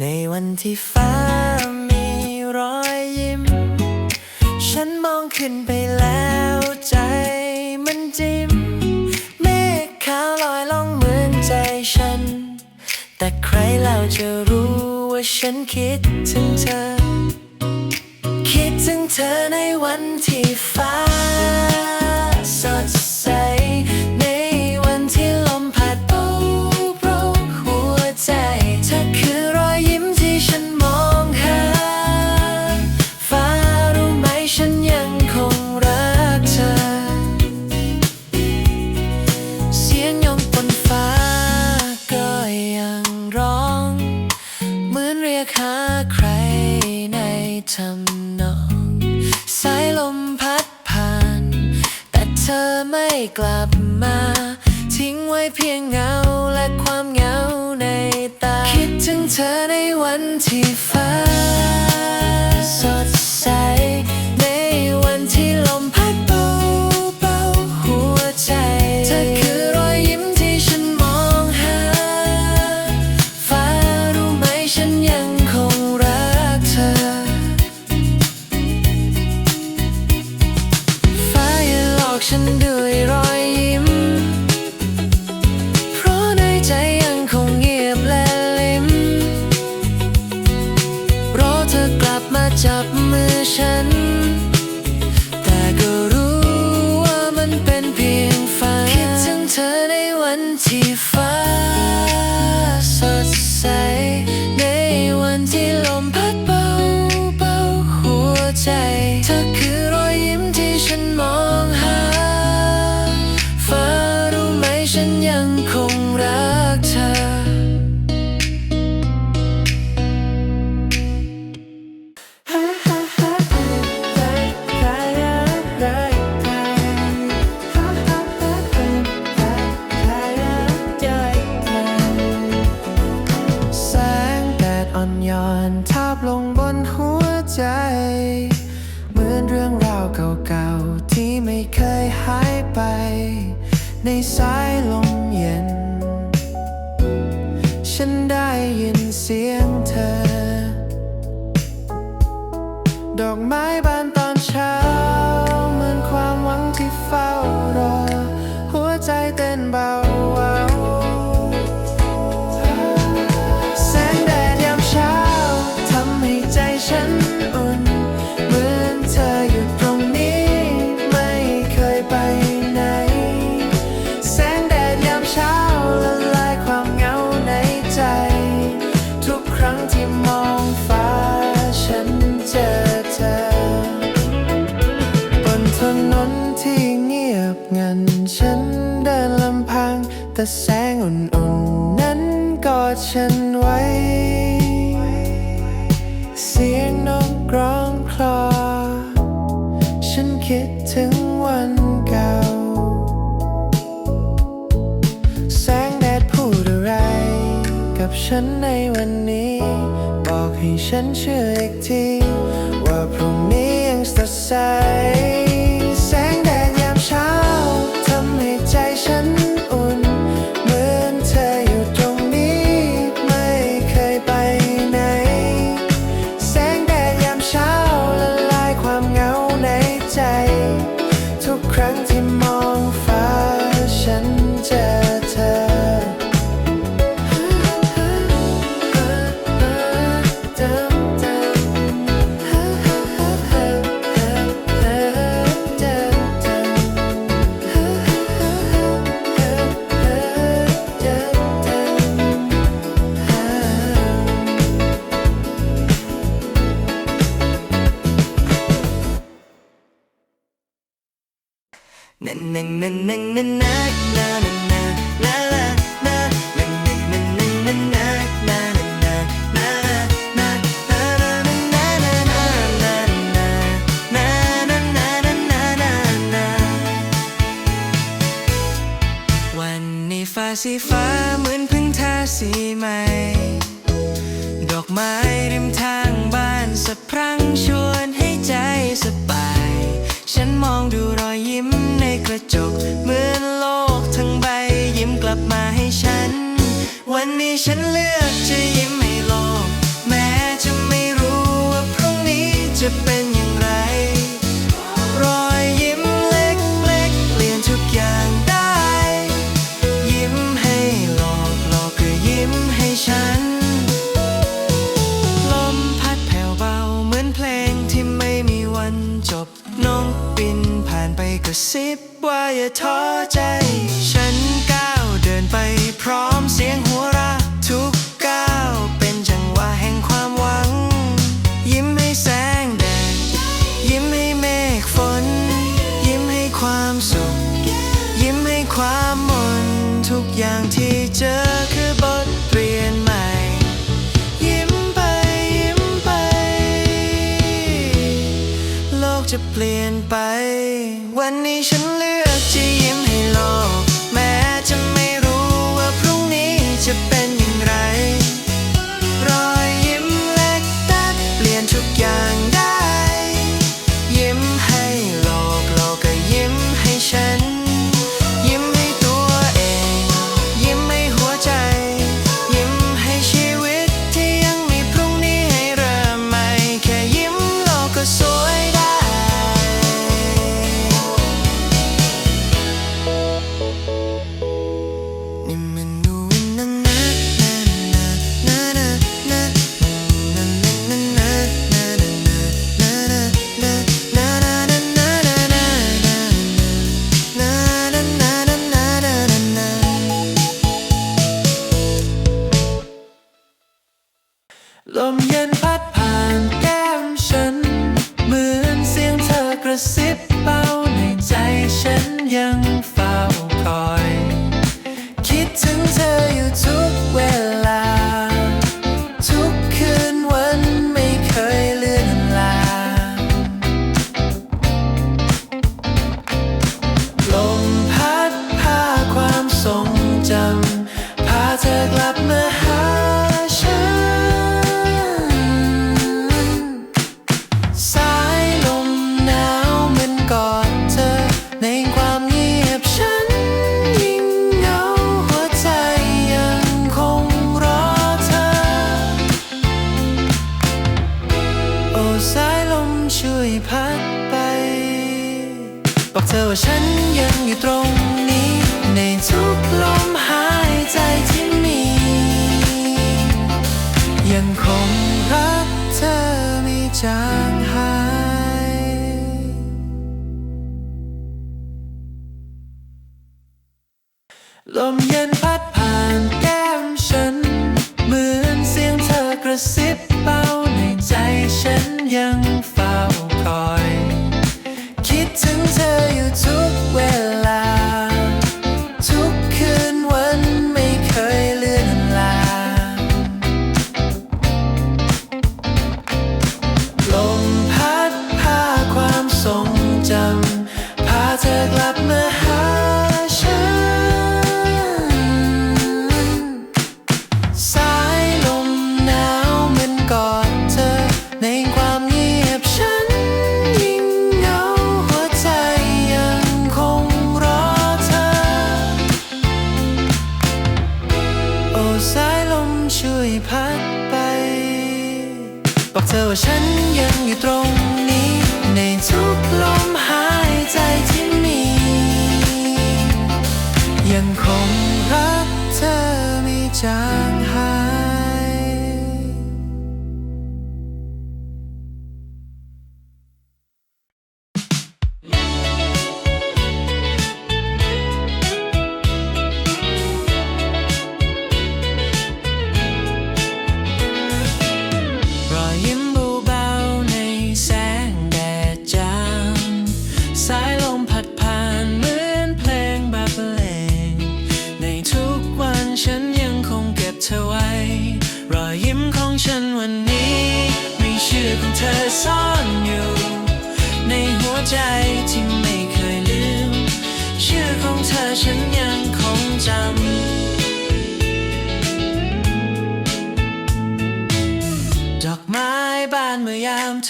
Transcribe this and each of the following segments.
ในวันที่ฟ้ามีรอยยิ้ม ฉันมองขึ้นไปแล้วใจมันจิ้ม เมฆขาวลอยล่องเหมือนใจฉัน แต่ใครเล่าจะรู้ว่าฉันคิดถึงเธอ คิดถึงเธอในวันที่ฟ้า ดฉันไว้ เสียงนกร้องคลอ ฉันคิดถึงวันเก่า แสงแดดพูดอะไร กับฉันในวันนี้ บอกให้ฉันเชื่ออีกที ว่าพรุ่งนี้ยังสดใส วันนฟ้าสีฟ้าเหมือนพึ่งทาสีใหม่ ดอกไม้ 쳤죠. ซิบว่าอย่าท้อใจ ฉันก้าวเดินไปพร้อมเสียง ช่วยพัดไป บอกเธอว่าฉันยังอยู่ตรงนี้ ในทุกลมหายใจที่มี ยังคงรักเธอไม่จางหายลมเย็นพัดผ่านแก้มฉัน เหมือนเสียงเธอกระซิบเบาในใจฉันยังาคอย คิดถึงเธออยู่ทุกเวลา เจอว่าฉันยังอยู่ตรงนี้ในทุกลม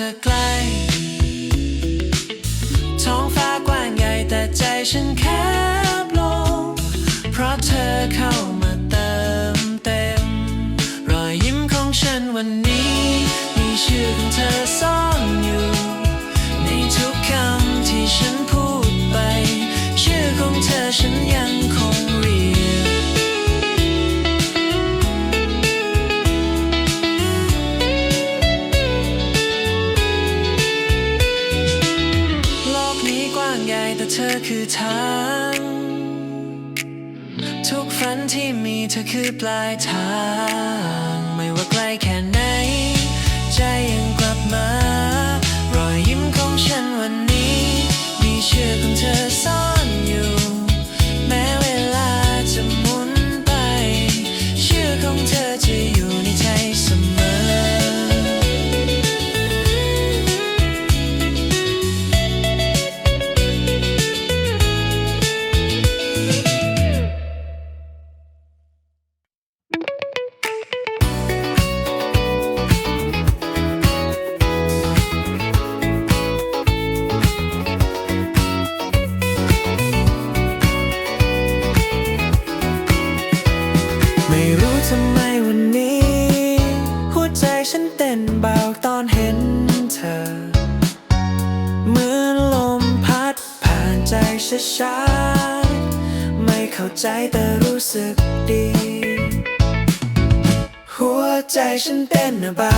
The. ที่มีเธอคือปลายทาง เห็นเธอ เหมือนลมพัดผ่านใจช้าๆไม่เข้าใจแต่รู้สึกดี หัวใจฉันเต้นเบา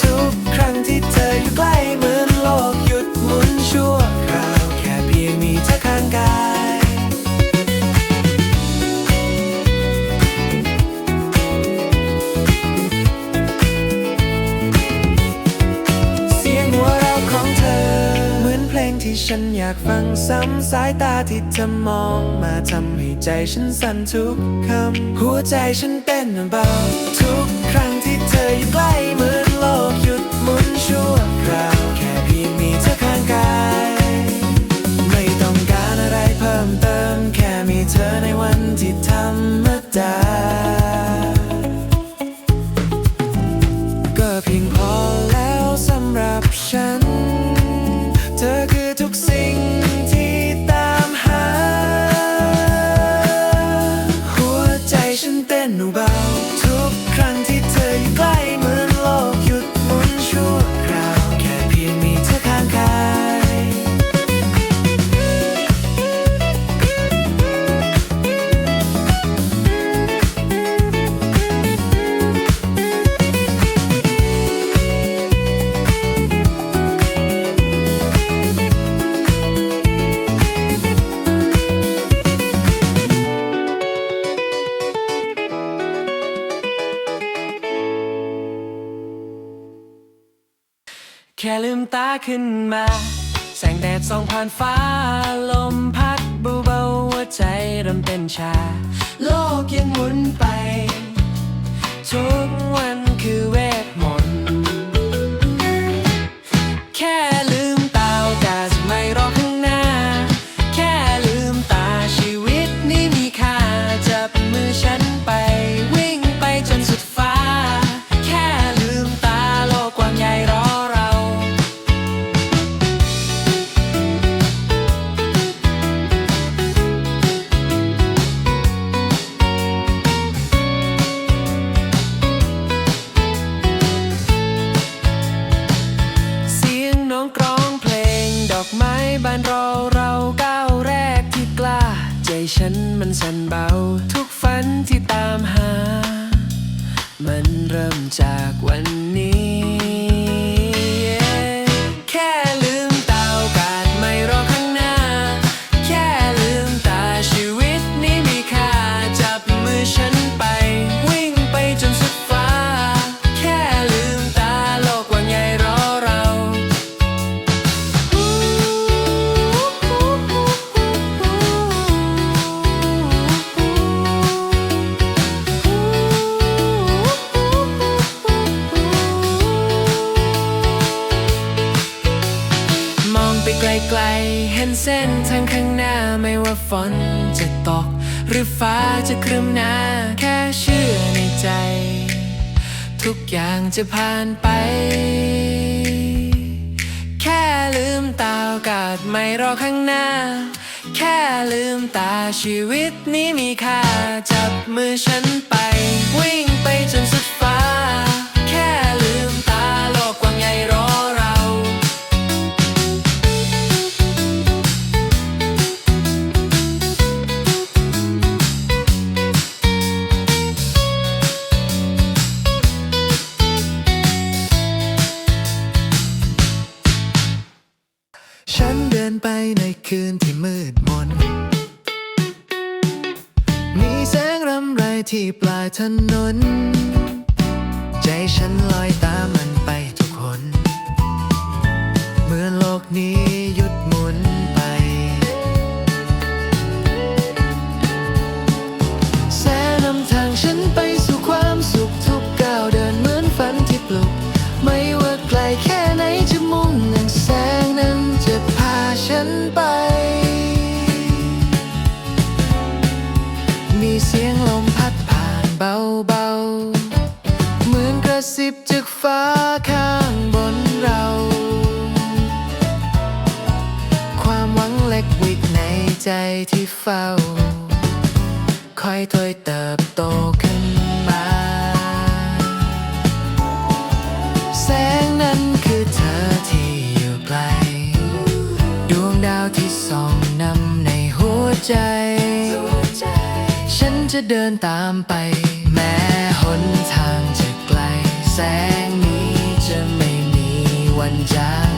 ทุกครั้งที่เธออยู่ใกล้เหมือนโลกหยุดหมุนชั่วคราว แค่เพียงมีเธอข้างกาย ที่ฉันอยากฟังซ้ำสายตาที่เธอมองมาทำให้ใจฉันสั่นทุกคำหัวใจฉันเต้นเบาทุกครั้งที่เธออยู่ใกล้ ค่ลืมตาขึ้นมา แสงแดดส่องผ่านฟ้า ลมพัดเบาๆหัวใจเริ่มเต้นชา โลกยังหมุนไป ทุกวันคือเวท มันเริ่มจากวันนี้ ไปไกลๆ เห็นเส้นทางข้างหน้าไม่ว่าฝนจะตก หรือฟ้าจะครึ้มหน้าแค่เชื่อในใจ ทุกอย่างจะผ่านไป แค่ลืมตาโอกาสไม่รอข้างหน้า แค่ลืมตาชีวิตนี้มีค่า จับมือฉันไป วิ่งไปจนสุด ถนน ใจที่เฝ้า คอยถอยเติบโตขึ้นมา แสงนั้นคือเธอที่อยู่ไกล ดวงดาวที่ส่องนำในหัวใจ ฉันจะเดินตามไป แม้หนทางจะไกล แสงนี้จะไม่มีวันจาง